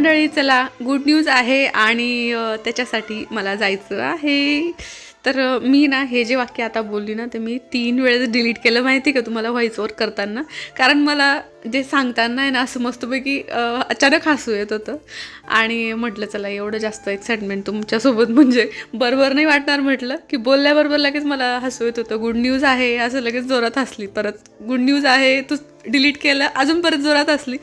मंडळी चला good news आहे आणि त्याच्यासाठी मला जायचं आहे. तर मी ना हे जे वाक्य आता बोलली ना ते मी तीन वेळेस डिलीट केलं. माहिती का तुम्हाला व्हॉइस ओव्हर करताना? कारण मला जे सांगताना आहे ना असं मस्तपैकी अचानक हसू येत होतं. आणि म्हटलं चला एवढं जास्त एक्साइटमेंट तुमच्यासोबत म्हणजे बरोबर नाही वाटणार म्हटलं. की बोलल्याबरोबर लगेच मला हसू येत होतं. गुड न्यूज आहे असं लगेच जोरात हसली. परत गुड न्यूज आहे तू डिलीट केलं अजून परत जोरात हसली.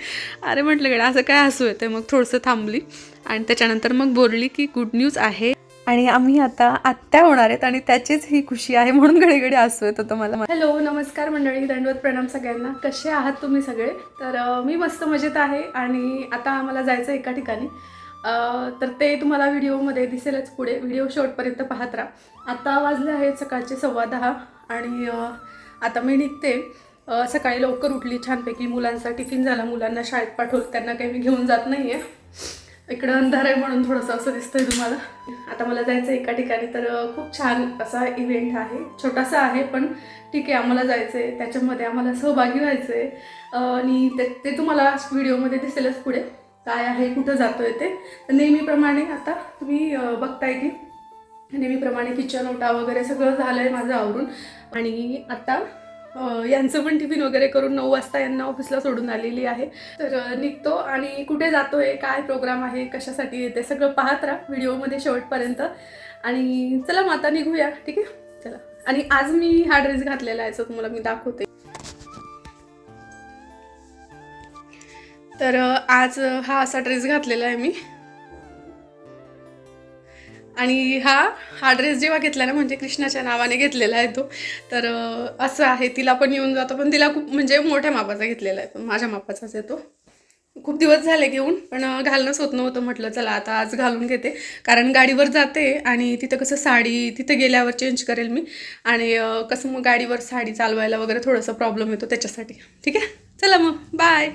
अरे म्हटलं गड्या असं काय हसू येतं मग थोडंसं थांबली. आणि त्याच्यानंतर मग बोलली की गुड न्यूज आहे. आणि आम्ही आता आत्या होणार आहेत आणि त्याचीच ही खुशी आहे म्हणून घडी घडी हसू येत होतं मला. हॅलो नमस्कार मंडळी दंडवत प्रणाम सगळ्यांना. कसे आहात तुम्ही सगळे? तर मी मस्त मजेत आहे आणि आता आम्हाला जायचं एका ठिकाणी. तर ते तुम्हाला व्हिडिओमध्ये दिसेलच पुढे. व्हिडिओ शॉर्टपर्यंत पाहत राहा. आता वाजले आहेत सकाळचे सव्वा दहा आणि आता मी निघते. सकाळी लवकर उठली. छानपैकी मुलांचा टिफिन झाला. मुलांना शाळेत पाठवलं. त्यांना काही मी घेऊन जात नाही आहे इकडं अंधार आहे म्हणून थोडंसं असं दिसतंय तुम्हाला. आता मला जायचं एका ठिकाणी तर खूप छान असा इव्हेंट आहे. छोटासा आहे पण ठीक आहे आम्हाला जायचं आहे त्याच्यामध्ये आम्हाला सहभागी व्हायचं आहे आणि ते ते तुम्हाला व्हिडिओमध्ये दिसेलच पुढे. काय आहे कुठं जातो आहे ते. तर नेहमीप्रमाणे आता तुम्ही बघताय की नेहमीप्रमाणे किचन ओटा वगैरे सगळं झालं आहे माझं आवरून. आणि आता यांचं पण टिफिन वगैरे करून नऊ वाजता यांना ऑफिसला सोडून आलेली आहे. तर निघतो आणि कुठे जातोय काय प्रोग्राम आहे कशासाठी येते सगळं पाहत राहा व्हिडिओमध्ये शेवटपर्यंत. आणि चला मग आता निघूया ठीक आहे? चला. आणि आज मी हा ड्रेस घातलेला आहे तुम्हाला मी दाखवते. तर आज हा असा ड्रेस घातलेला आहे मी. आणि हा हा ड्रेस जेव्हा घेतला ना म्हणजे कृष्णाच्या नावाने घेतलेला आहे तो तर असं आहे तिला पण येऊन जातो पण तिला खूप म्हणजे मोठ्या मापाचा घेतलेला आहे पण माझ्या मापाचाच आहे तो. खूप दिवस झाले घेऊन पण घालणंच होत नव्हतं म्हटलं चला आता आज घालून घेते. कारण गाडीवर जाते आणि तिथं कसं साडी तिथे गेल्यावर चेंज करेल मी. आणि कसं मग गाडीवर साडी चालवायला वगैरे थोडंसं प्रॉब्लेम येतो त्याच्यासाठी. ठीक आहे? चला मग बाय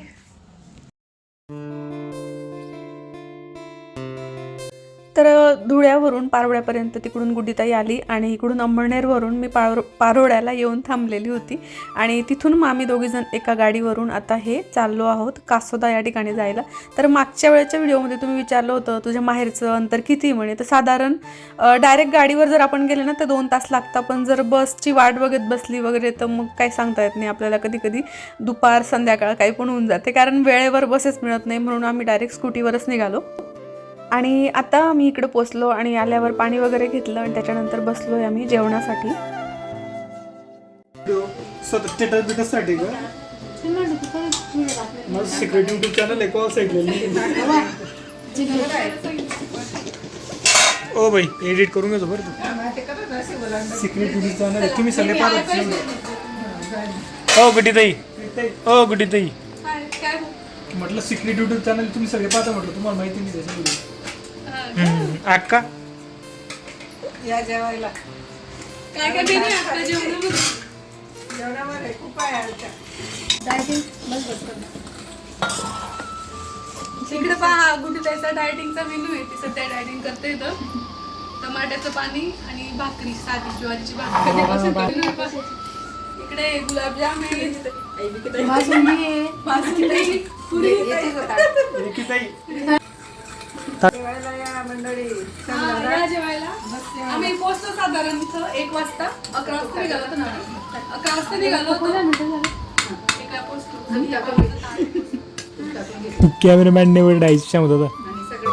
तर धुळ्यावरून पारोड्यापर्यंत तिकडून गुडीताई आली आणि इकडून अंबळनेरवरून मी पारो पारोड्याला येऊन थांबलेली होती. आणि तिथून मग आम्ही दोघीजण एका गाडीवरून आता हे चाललो आहोत कासोदा या ठिकाणी जायला. तर मागच्या वेळेच्या व्हिडिओमध्ये तुम्ही विचारलं होतं तुझ्या माहेरचं अंतर किती म्हणे. तर साधारण डायरेक्ट गाडीवर जर आपण गेले ना तर दोन तास लागतात. पण जर बसची वाट बघत बसली वगैरे तर मग काही सांगता येत नाही आपल्याला. कधी कधी दुपार संध्याकाळ काही पण होऊन जाते. कारण वेळेवर बसेस मिळत नाही म्हणून आम्ही डायरेक्ट स्कूटीवरच निघालो. आणि आता मी इकडे पोचलो आणि आल्यावर पाणी वगैरे घेतलं आणि त्याच्यानंतर बसलोय आम्ही जेवणासाठी. आहे ओ बाई एडिट करून घेतो बरं तू. सिक्रेट युट्यूब चॅनल आहे. तुम्ही सगळे पाहत ओ गुड्डी ताई. ओ गुड्डी ताई. म्हटलं सिक्रेट युट्यूब चॅनल तुम्ही सगळे पाहता म्हटलं. तुम्हाला माहिती नाही त्याच्यामध्ये. अक्का? या जेवायला. काय काय आहे आपल्या जेवणामध्ये? जेवणामध्ये खूप आहे आमच्या. इकडे पहा गुड्डीताईचा डायटिंगचा मेनू आहे. ती सध्या डायटिंग करते इथं. टमाट्याचं पाणी आणि भाकरी साधी ज्वारीची भाकरी. कधीपासून आहे. इकडे गुलाबजाम आहे. बासुंदी, पुरी अकरा वाजता निघालो होतो ना अकरा वाजता निघालो होतो. एका पोहोचलो आणि एका वाजता कॅमेरामॅन नेवर डायची क्षमता होता. आणि सगळे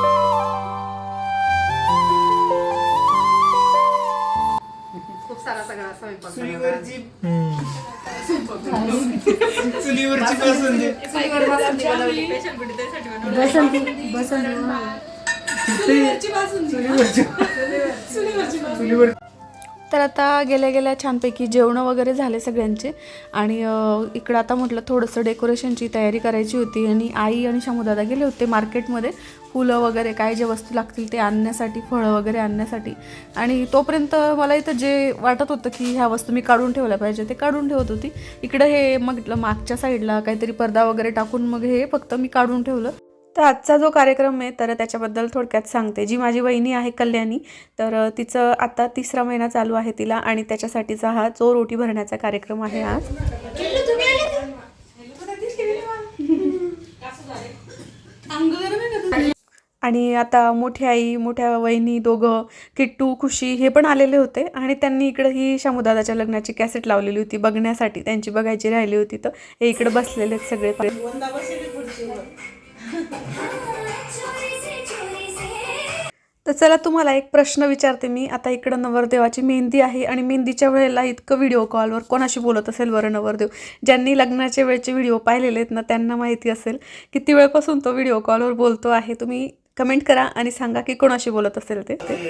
खूप सारा सगळा स्वयंपाक चुलीवरची बासुंदी. चुलीवर बासुंदी बनवली. चुलीवरची बासुंदी. चुलीवरची बासुंदी. तर आता गेल्या गेल्या छानपैकी जेवणं वगैरे झाले सगळ्यांचे. आणि इकडं आता म्हटलं थोडंसं डेकोरेशनची तयारी करायची होती. आणि आई आणि शमुदादा गेले होते मार्केटमध्ये. फुलं वगैरे काय जे वस्तू लागतील ते आणण्यासाठी फळं वगैरे आणण्यासाठी. आणि तोपर्यंत मला इथं जे वाटत होतं की ह्या वस्तू मी काढून ठेवल्या पाहिजे ते काढून ठेवत होती. इकडं हे मग मागच्या साईडला काहीतरी पडदा वगैरे टाकून मग हे फक्त मी काढून ठेवलं. तर आजचा जो कार्यक्रम आहे तर त्याच्याबद्दल थोडक्यात सांगते. जी माझी वहिनी आहे कल्याणी तर तिचं आता तिसरा महिना चालू आहे तिला आणि त्याच्यासाठीचा हा चोर ओटी भरण्याचा कार्यक्रम आहे आज? आणि आता मोठी आई मोठ्या वहिनी दोघं किट्टू खुशी हे पण आलेले होते आणि त्यांनी इकडं ही शामुदादाच्या लग्नाची कॅसेट लावलेली होती. बघण्यासाठी त्यांची बघायची राहिली होती तर हे इकडे बसलेले सगळे. तर चला तुम्हाला एक प्रश्न विचारते मी. आता इकडं नवरदेवाची मेहंदी आहे आणि मेहंदीच्या वेळेला इतकं व्हिडिओ कॉलवर कोणाशी बोलत असेल? बरं नवरदेव. ज्यांनी लग्नाच्या वेळचे व्हिडिओ पाहिलेले आहेत ना त्यांना माहिती असेल किती वेळपासून तो व्हिडिओ कॉलवर बोलतो आहे. तुम्ही कमेंट करा आणि सांगा की कोणाशी बोलत असेल ते ते.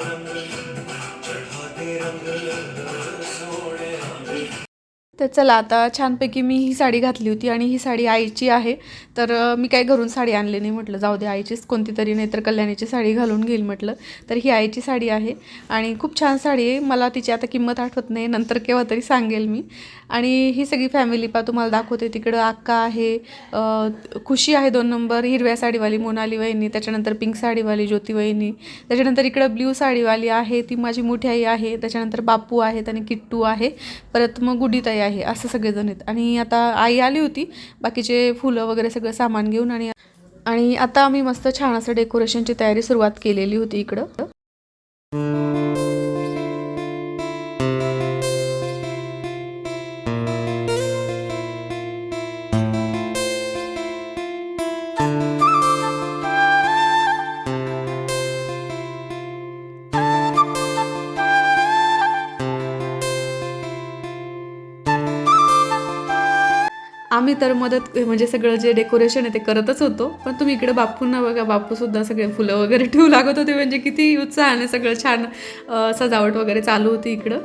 तर चला आता छानपैकी मी ही साडी घातली होती आणि ही साडी आईची आहे. तर मी काय घरून साडी आणली नाही म्हटलं. जाऊ दे आईचीच कोणती तरी नाही तर कल्याणीची साडी घालून घेईल म्हटलं. तर ही आईची साडी आहे आणि खूप छान साडी आहे. मला तिची आता किंमत आठवत नाही. नंतर केव्हा तरी सांगेल मी. आणि ही सगळी फॅमिली पा तुम्हाला दाखवते. तिकडं अक्का आहे खुशी आहे दोन नंबर. हिरव्या साडीवाली मोनाली वहिनी त्याच्यानंतर पिंक साडीवाली ज्योती वहिनी त्याच्यानंतर इकडं ब्ल्यू साडीवाली आहे ती माझी मोठी आई आहे त्याच्यानंतर बापू आहेत आणि किट्टू आहे. परत मग गुडीताई आहे. असं सगळेजण आहेत. आणि आता आई आली होती बाकीचे फुलं वगैरे सगळं सामान घेऊन आणि आणि आता आम्ही मस्त छान असं डेकोरेशनची तयारी सुरुवात केलेली होती इकडं. तर मदत म्हणजे सगळं जे डेकोरेशन आहे ते करतच होतो. पण तुम्ही इकडे बापूंना बघा बापूसुद्धा सगळे फुलं वगैरे ठेवू लागत होते. म्हणजे किती उत्साहाने सगळं छान सजावट वगैरे चालू होती इकडं.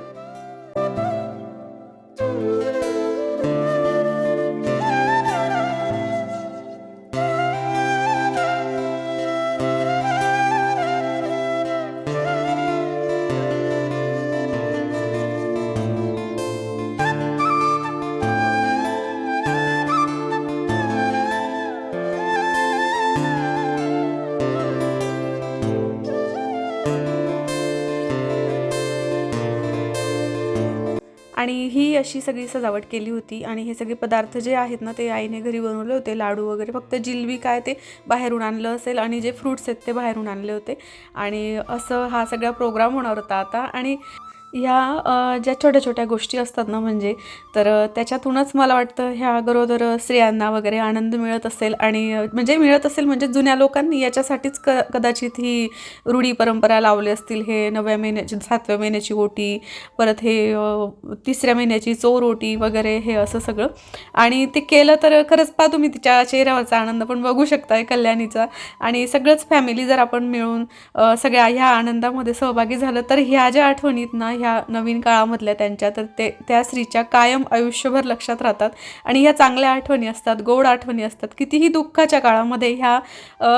अशी सगळी सजावट केली होती आणि हे सगळे पदार्थ जे आहेत ना ते आईने घरी बनवले होते लाडू वगैरे. फक्त जिलबी काय ते बाहेरून आणलं असेल आणि जे फ्रूट्स आहेत ते बाहेरून आणले होते. आणि असं हा सगळा प्रोग्राम होणार होता आता. आणि ह्या ज्या छोट्या छोट्या गोष्टी असतात ना म्हणजे तर त्याच्यातूनच मला वाटतं ह्या गरोदर स्त्रियांना वगैरे आनंद मिळत असेल आणि म्हणजे मिळत असेल म्हणजे जुन्या लोकांनी याच्यासाठीच क कदाचित ही रूढी परंपरा लावली असतील. हे नवव्या महिन्याची सातव्या महिन्याची ओटी परत हे तिसऱ्या महिन्याची चोर ओटी वगैरे हे असं सगळं. आणि ते केलं तर खरंच पा तुम्ही तिच्या चेहऱ्यावरचा आनंद पण बघू शकताय कल्याणीचा. आणि सगळंच फॅमिली जर आपण मिळून सगळ्या ह्या आनंदामध्ये सहभागी झालं तर ह्या ज्या आठवणीत ना ह्या नवीन काळामधल्या त्यांच्या तर ते त्या स्त्रीच्या कायम आयुष्यभर लक्षात राहतात. आणि ह्या चांगल्या आठवणी असतात गोड आठवणी असतात. कितीही दुःखाच्या काळामध्ये ह्या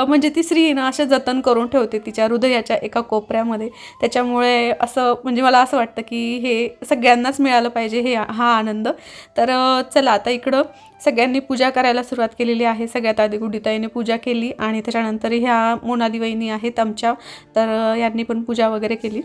म्हणजे ती स्त्री ना असे जतन करून ठेवते तिच्या हृदयाच्या एका कोपऱ्यामध्ये. त्याच्यामुळे असं म्हणजे मला असं वाटतं की हे सगळ्यांनाच मिळालं पाहिजे हे हा आनंद. तर चला आता इकडं सगळ्यांनी पूजा करायला सुरुवात केलेली आहे. सगळ्यात आधी गुढीताईने पूजा केली आणि त्याच्यानंतर ह्या मोनाली वहिनी आहेत आमच्या. तर यांनी पण पूजा वगैरे केली.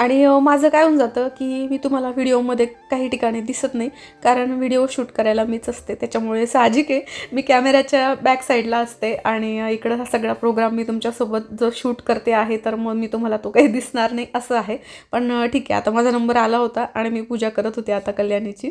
आणि माझं काय होऊन जातं की मी तुम्हाला व्हिडिओमध्ये काही ठिकाणी दिसत नाही कारण व्हिडिओ शूट करायला मीच असते. त्याच्यामुळे साहजिक आहे. मी कॅमेऱ्याच्या बॅक साईडला असते आणि इकडं हा सगळा प्रोग्राम मी तुमच्यासोबत जो शूट करते आहे तर मग मी तुम्हाला तो काही दिसणार नाही असं आहे. पण ठीक आहे. आता माझा नंबर आला होता आणि मी पूजा करत होते आता कल्याणीची.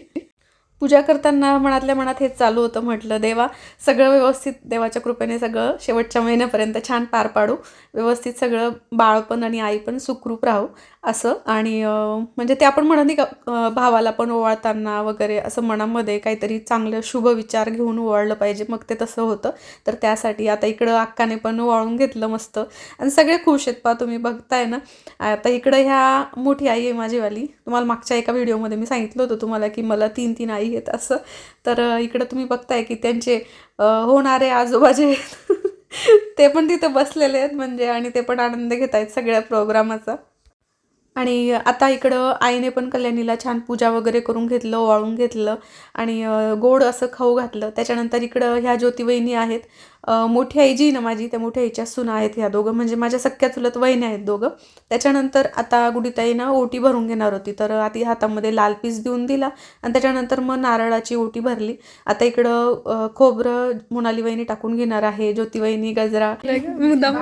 पूजा करताना मनातल्या मनात हेच चालू होतं म्हटलं देवा सगळं व्यवस्थित देवाच्या कृपेने सगळं शेवटच्या महिन्यापर्यंत छान पार पाडू. व्यवस्थित सगळं बाळपण आणि आई पण सुखरूप राहू असं. आणि म्हणजे ते आपण म्हणत नाही का भावाला पण ओवाळताना वगैरे असं मनामध्ये काहीतरी चांगलं शुभ विचार घेऊन ओवाळलं पाहिजे. मग ते तसं होतं. तर त्यासाठी आता इकडं अक्काने पण ओवाळून घेतलं मस्त. आणि सगळे खुश आहेत. पा तुम्ही बघताय ना. आता इकडं ह्या मोठी आई आहे माझीवाली तुम्हाला मागच्या एका व्हिडिओमध्ये मी सांगितलं होतं तुम्हाला की मला तीन तीन आई आहेत असं. तर इकडं तुम्ही बघताय की त्यांचे होणारे आजोबा जे आहेत ते पण तिथे बसलेले आहेत म्हणजे आणि ते पण आनंद घेत आहेत सगळ्या प्रोग्रामाचा. आणि आता इकडं आईने पण कल्याणीला छान पूजा वगैरे करून घेतलं वाळून घेतलं आणि गोड असं खाऊ घातलं. त्याच्यानंतर इकडं ह्या ज्योतिवहिनी आहेत. मोठी आई जी ना माझी त्या मोठ्या आईच्या सुना आहेत ह्या दोघं. म्हणजे माझ्या सख्या चुलत वहिनी आहेत दोघं. त्याच्यानंतर आता गुडीताईनं ओटी भरून घेणार होती. तर आधी हातामध्ये लाल पीस देऊन दिला आणि त्याच्यानंतर मग नारळाची ओटी भरली. आता इकडं खोबरं मोनाली वहिनी टाकून घेणार आहे. ज्योती वहिनी गजरा. मुद्दाम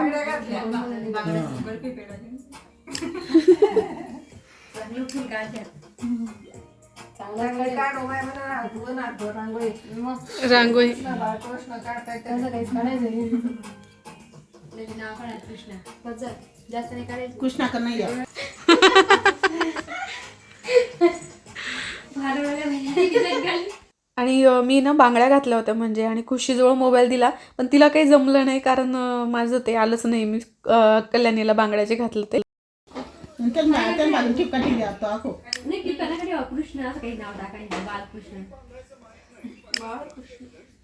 रांगोळी. आणि मी ना बांगड्या घातल्या होत्या म्हणजे आणि खुशीजवळ मोबाईल दिला पण तिला काही जमलं नाही कारण माझं ते आलंच नाही. मी कल्याणीला बांगड्याचे घातलं ते नाही की कणाकडे कृष्ण असं काही नाव टाकायचं बालकृष्ण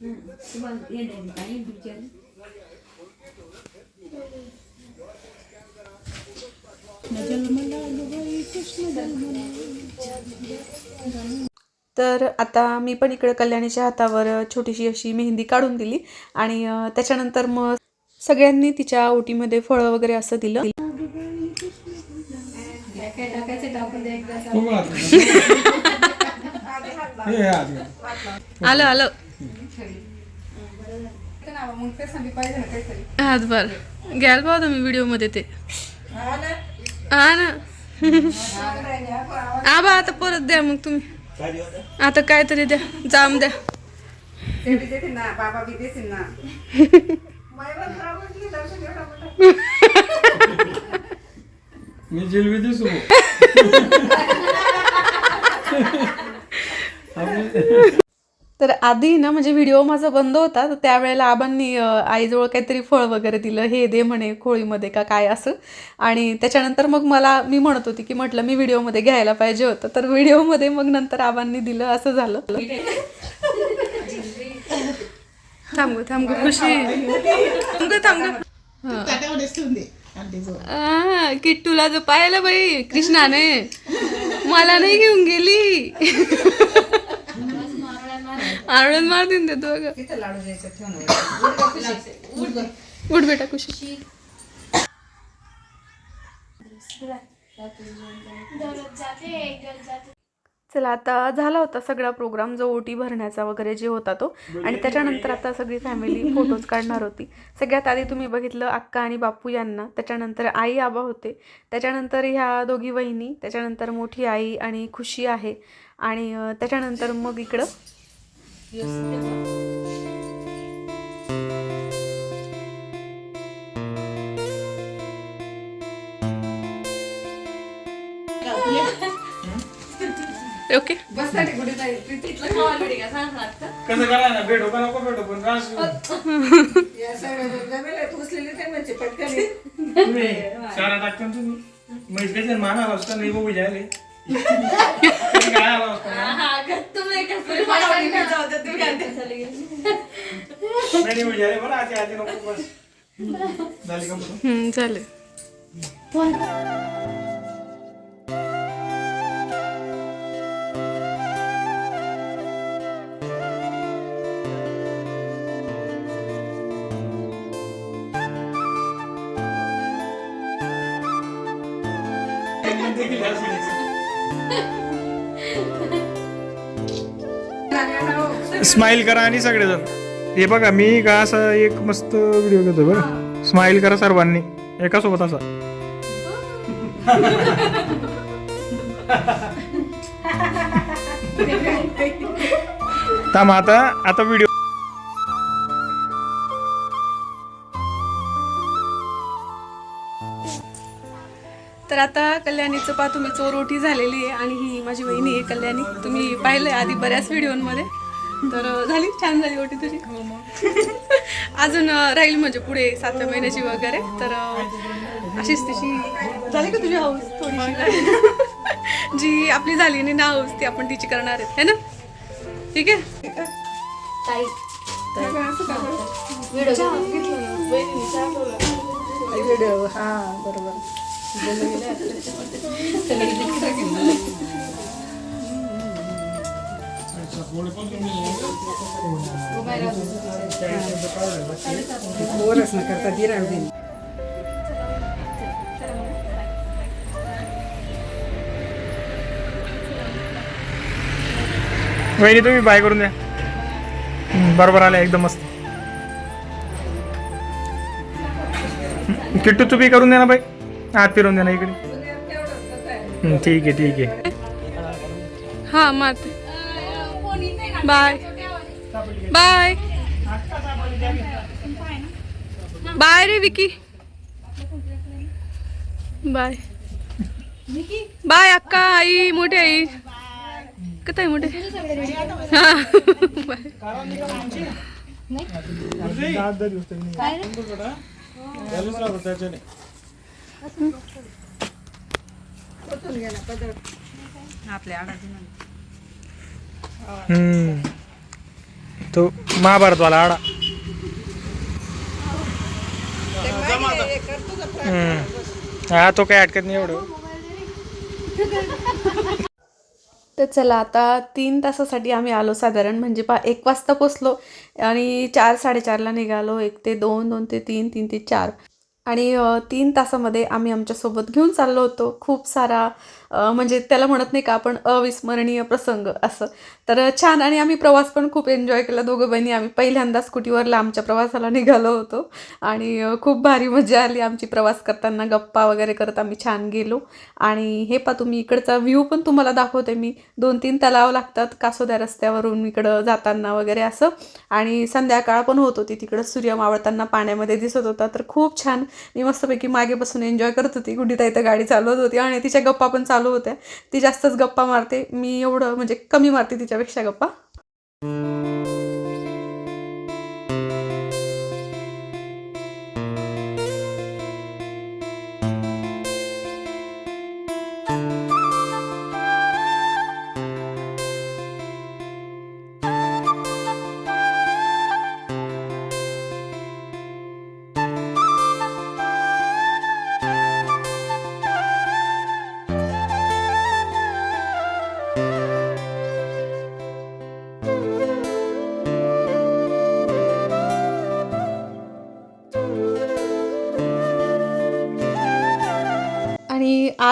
हं. तुम्हाला हे नाही काही विचार तर आता मी पण इकडे कल्याणीच्या हातावर छोटीशी अशी मेहंदी काढून दिली आणि त्याच्यानंतर मग सगळ्यांनी तिच्या ओटीमध्ये फळं वगैरे असं दिलं काय टाकायचं टाकून एकदा हात घाल. हे हे हात घाल. आलं आलं. मग त्यासाठी पाहिजे ना काहीतरी. हातभर घ्यायला पाहतो मी व्हिडिओमध्ये ते. हा ना? हा आबा आता परत द्या मग तुम्ही. आता काहीतरी द्या. जाम द्या. ते बी देतील ना बाबा बी देतील ना मायबाप राबवत गेला, असं एवढा मोठा. मी जिलबी दिसू. तर आधी ना म्हणजे व्हिडिओ माझा बंद होता तर त्यावेळेला आबांनी आईजवळ काहीतरी फळ वगैरे दिलं हे दे म्हणे खोळीमध्ये का काय असं. आणि त्याच्यानंतर मग मला मी म्हणत होती की म्हटलं मी व्हिडिओमध्ये घ्यायला पाहिजे होतं. तर व्हिडिओमध्ये मग नंतर आबांनी दिलं असं झालं. थांब थांब खुशी. थांब थांब. आ, किट्टूला जो पाहिलं बाई कृष्णाने. मला नाही घेऊन गेली. आरडून मारतीन ते दोघं तिथं लाडू द्यायचं ठेव ना. उठ बेटा खुशी. चला आता झाला होता सगळा प्रोग्राम जो ओटी भरण्याचा वगैरे जे होता तो. आणि त्याच्यानंतर आता सगळी फॅमिली फोटोज काढणार होती. सगळ्यात आधी तुम्ही बघितलं अक्का आणि बापू यांना त्याच्यानंतर आई आबा होते. त्याच्यानंतर ह्या दोघी वहिनी त्याच्यानंतर मोठी आई आणि खुशी आहे. आणि त्याच्यानंतर मग इकडं. ओके. कसं करा ना भेटो का नको भेटो पण रास म्हणजे शाळा टाकता ना तुम्ही? म्हैस कशी माना असता नाही बाबू जायले काय आला असता? नाही बरं आधी नको बस. झाली का बरं? हम्म, झालं. देखील स्माइल करा आणि सगळेजण. हे बघा मी का असा एक मस्त व्हिडिओ घेतो बरं? स्माइल करा सर्वांनी. एका सोबत असा. थांब आता आता व्हिडिओ आता कल्याणीचं पा तुम्ही चोरोटी झालेली आहे आणि ही माझी वहिनी आहे कल्याणी. तुम्ही पाहिलंय आधी बऱ्याच व्हिडिओमध्ये. तर झाली? छान झाली ओटी तुझी? अजून अं, राहील म्हणजे पुढे सातव्या महिन्याची वगैरे. तर अशीच तिची झाली का तुझी हाऊस थोडीशी? जी आपली झाली नाही ना हाऊस ती आपण तिची करणार आहेत है ना? ठीक आहे? ताई. व्हिडिओ हा बरोबर. बोरच न करता दिराव देईन वहिनी तुम्ही बाय करून द्या. बरोबर आले एकदम मस्त. हम्म, किट्टू तुम्ही करून द्या ना बाई. आत फिरून ना इकडे. हम्म, ठीक आहे ठीक आहे. हा मारते बाय. बाय. बाय रे विकी. बाय. बाय अक्का आई मोठी आई. कत आहे मोठे? हा. बाय. हम्म. तो महाभारतवाला आडा. हम्म. हा तो काही अटकत नाही एवढं. तर चला आता तीन तासासाठी आम्ही आलो साधारण म्हणजे पा एक वाजता पोचलो आणि चार साडेचारला निघालो. एक ते दोन दोन ते तीन तीन ते चार. आणि तीन तासामध्ये आम्ही आमच्यासोबत घेऊन चाललो होतो. खूप सारा म्हणजे त्याला म्हणत नाही का आपण अविस्मरणीय प्रसंग असं. तर छान आणि आम्ही प्रवास पण खूप एन्जॉय केला दोघं बहिणी. आम्ही पहिल्यांदा स्कूटीवर लांबच्या प्रवासाला निघालो होतो. आणि खूप भारी मजा आली आमची प्रवास करताना. गप्पा वगैरे करत आम्ही छान गेलो. आणि हे पा तुम्ही इकडचा व्ह्यू पण तुम्हाला दाखवते मी. दोन तीन तलाव लागतात कासोद्या रस्त्यावरून इकडं जाताना वगैरे असं. आणि संध्याकाळ पण होत होती. तिकडं सूर्य मावळताना पाण्यामध्ये दिसत होता. तर खूप छान. मी मस्तपैकी मागे बसून एन्जॉय करत होती. गुड्डीताई इथं गाडी चालवत होती आणि तिच्या गप्पा पण चालू होत्या. ती जास्तच गप्पा मारते. मी एवढं म्हणजे कमी मारते तिच्यापेक्षा गप्पा.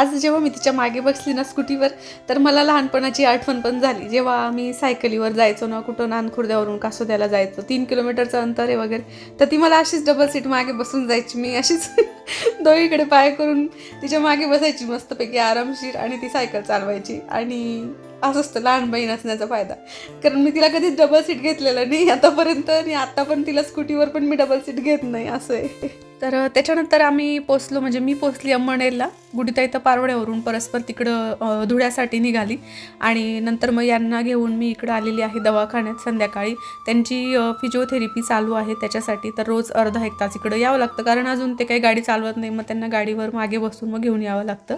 आज जेव्हा मी तिच्यामागे बसली ना स्कूटीवर तर मला लहानपणाची आठवण पण झाली. जेव्हा आम्ही सायकलीवर जायचो ना कुठं नानखुर्द्यावरून कासोद्याला जायचो तीन किलोमीटरचं अंतर आहे वगैरे तर ती मला अशीच डबल सीट मागे बसून जायची. मी अशीच दोघीकडे पाय करून तिच्यामागे बसायची मस्तपैकी आरामशीर आणि ती सायकल चालवायची. आणि असं असतं लहान बहीण असण्याचा फायदा. कारण मी तिला कधीच डबल सीट घेतलेलं नाही. आतापर्यंत आणि आता पण तिला स्कूटीवर पण मी डबल सीट घेत नाही असं आहे. तर त्याच्यानंतर आम्ही पोचलो म्हणजे मी पोचली अंमळनेरला गुडीताई तर पारवड्यावरून परस्पर तिकडं धुळ्यासाठी निघाली. आणि नंतर मग यांना घेऊन मी इकडं आलेली आहे दवाखान्यात संध्याकाळी. त्यांची फिजिओथेरपी चालू आहे त्याच्यासाठी. तर रोज अर्धा एक तास इकडं यावं लागतं. कारण अजून ते काही गाडी चालवत नाही. मग त्यांना गाडीवर मागे बसून मग घेऊन यावं लागतं.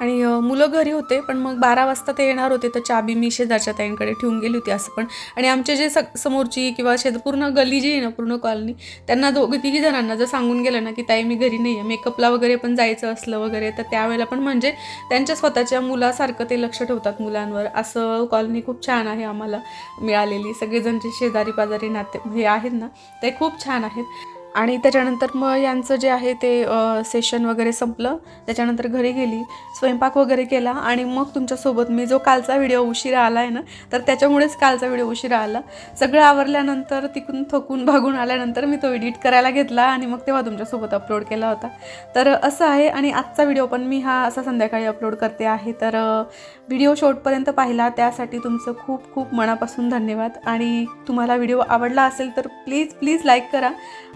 आणि मुलं घरी होते पण मग बारा वाजता ते येणार होते तर चाबी मी शेजारच्या ताईंकडे ठेवून गेली होती असं पण. आणि आमचे जे स समोरची किंवा शेज पूर्ण गल्ली जी आहे ना पूर्ण कॉलनी त्यांना दोघं तिघी जणांना जर सांगून गेलं ना की ताई मी घरी नाही आहे मेकअपला वगैरे पण जायचं असलं वगैरे तर त्यावेळेला पण म्हणजे त्यांच्या स्वतःच्या मुलासारखं ते लक्ष ठेवतात मुलांवर. असं कॉलनी खूप छान आहे आम्हाला मिळालेली. सगळेजण जे शेजारी पाजारी नाते हे आहेत ना ते खूप छान आहेत. आणि त्याच्यानंतर मग यांचं जे आहे ते सेशन वगैरे संपलं. त्याच्यानंतर घरी गेली स्वयंपाक वगैरे केला आणि मग तुमच्यासोबत मी जो कालचा व्हिडिओ उशिरा आला आहे ना तर त्याच्यामुळेच कालचा व्हिडिओ उशिरा आला. सगळं आवरल्यानंतर तिकून थकून भागून आल्यानंतर मी तो एडिट करायला घेतला आणि मग तेव्हा तुमच्यासोबत अपलोड केला होता. तर असं आहे आणि आजचा व्हिडिओ पण मी हा असा संध्याकाळी अपलोड करते आहे. तर व्हिडिओ शॉर्टपर्यंत पाहिला. त्यासाठी तुमचं खूप खूप मनापासून धन्यवाद. आणि तुम्हाला व्हिडिओ आवडला असेल तर प्लीज प्लीज लाईक करा.